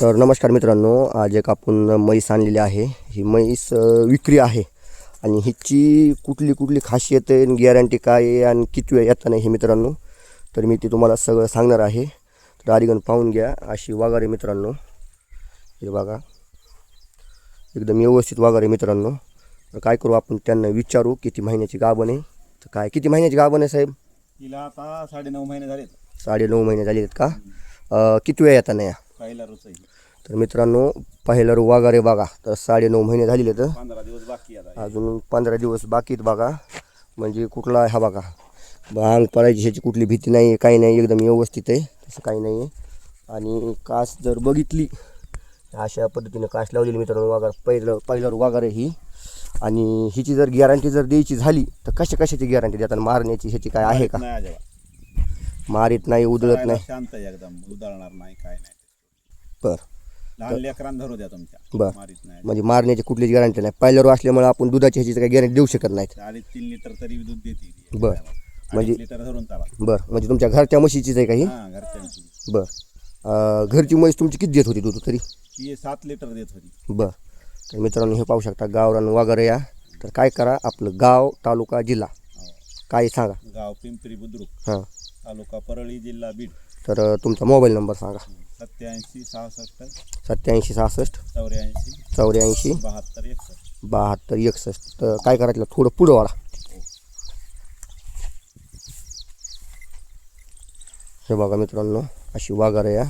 तर नमस्कार मित्रांनो आज एक आपण म्हैस आणलेली आहे. ही म्हैस विक्री आहे. आणि हिची कुठली कुठली खासियत आहे गॅरंटी काय आहे आणि किती वेळ येतं नाही हे मित्रांनो तर मी ते तुम्हाला सगळं सांगणार आहे. तर आधीगण पाहून घ्या अशी वाघार मित्रांनो. हे बघा. एकदम व्यवस्थित वाघार मित्रांनो. तर काय करू आपण त्यांना विचारू किती महिन्याची गाभण आहे. तर काय किती महिन्याची गाभण आहे साहेब? तिला आता साडे नऊ महिने झालेत. साडे नऊ महिने झाले आहेत का किती वेळ येता नाही तर मित्रांनो पहिलं रो वाघारे बघा. तर साडे नऊ महिने झालेले तर पंधरा दिवस बाकी आता. अजून पंधरा दिवस बाकीत बघा. म्हणजे कुठला हा बघा. भांग पडायची ह्याची कुठली भीती नाही काही नाही एकदम व्यवस्थित आहे. तसं काही नाही आहे आणि कास जर बघितली अशा पद्धतीनं कास लावलेली मित्रांनो वाघार पहिलं पहिलं वाघार आहे ही. आणि हिची जर गॅरंटी जर द्यायची झाली तर कशा कशाची गॅरंटी देतात? मारण्याची ह्याची काय आहे का? मारीत नाही उधळत नाही. शांत आहे एकदम. उधळणार नाही काय नाही. बरं. लहान लेकरांना धरू द्या तुमच्या. बरं. मारीत नाही म्हणजे मारण्याची कुठलीच गॅरंटी नाही. पहिल्या रो असल्यामुळे आपण दुधाची ह्याची काही गॅरंटी देऊ शकत नाहीत. अडीच तीन लिटर तरी दूध देते ती. बरं. अडीच म्हणजे- लिटर धरून चाला बरं. म्हणजे तुमच्या घरच्या म्हशीचीच आहे काही हा? घरच्यांची बरं. अं, घरची म्हैस तुमची किती देत होती दूध तरी? ती सात लिटर देत होती. बरं. तर मित्रांनो हे पाहू शकता गावरान वगैरे या. तर काय करा आपलं गाव तालुका जिल्हा. हो. काय सांगा? गाव पिंपरी बुद्रुक. हां. तालुका परळी जिल्हा बीड. तर अं, तुमचा मोबाईल नंबर सांगा. सत्याऐंशी सहासष्ट सत्याऐंशी सहासष्ट चौऱ्याऐंशी चौऱ्याऐंशी बहात्तर एकसष्ट. बहात्तर एकसष्ट. तर काय करायचं? थोडं पुढं वाढा. हे बघा मित्रांनो अशी वाघार या.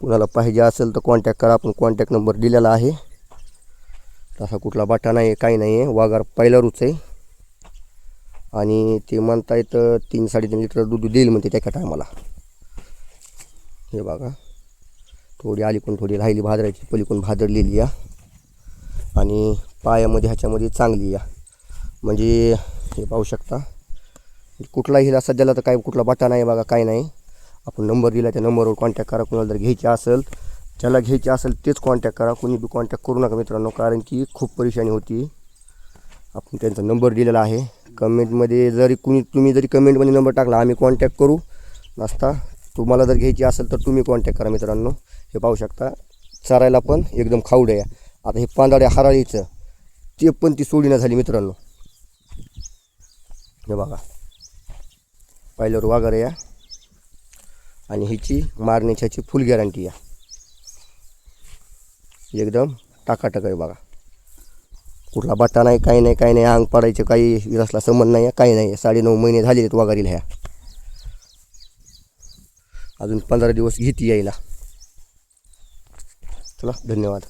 कुणाला पाहिजे असेल तर कॉन्टॅक्ट करा. आपण कॉन्टॅक्ट नंबर दिलेला आहे. तसा कुठला बाटा नाही आहे काही नाही आहे वाघार पहिला रूच आहे. आणि ते म्हणतायत तीन साडेतीन लिटर दूध देईल म्हणते त्या टायमाला हे बघा. थोडी अलीकडून थोडी राहिली भादरायची पलीकडून भादरलेली या. आणि पायामध्ये ह्याच्यामध्ये चांगली या. म्हणजे हे पाहू शकता. कुठलाही हिला सध्याला तर काय कुठला बटा नाही बघा काय नाही. आपण नंबर दिला त्या नंबरवर कॉन्टॅक्ट करा. कुणाला जर घ्यायची असेल ज्याला घ्यायची असेल तेच कॉन्टॅक्ट करा. कोणी बी कॉन्टॅक्ट करू नका मित्रांनो कारण की खूप परेशानी होती. आपण त्यांचा नंबर दिलेला आहे. कमेंटमध्ये जरी कुणी तुम्ही जरी कमेंटमध्ये नंबर टाकला आम्ही कॉन्टॅक्ट करू. नसता तुम्हाला जर घ्यायची असेल तर तुम्ही कॉन्टॅक्ट करा मित्रांनो. हे पाहू शकता. चरायला पण एकदम खाऊड आहे. आता हे पांदाड्या हराळीचं ते पण ती सोडीनं झाली मित्रांनो. हे बघा. पाहिल्यावर वाघार या. आणि हिची मारण्याची ह्याची फुल गॅरंटी या. एकदम टाकाटाक आहे बघा. कुठला बट्टा नाही काही नाही काही नाही अंग पडायचं काही विरासला संबंध नाही आहे काही नाही. साडे नऊ महिने झालेले आहेत वाघारीला ह्या. अजून पंधरा दिवस घेती यायला. चला धन्यवाद.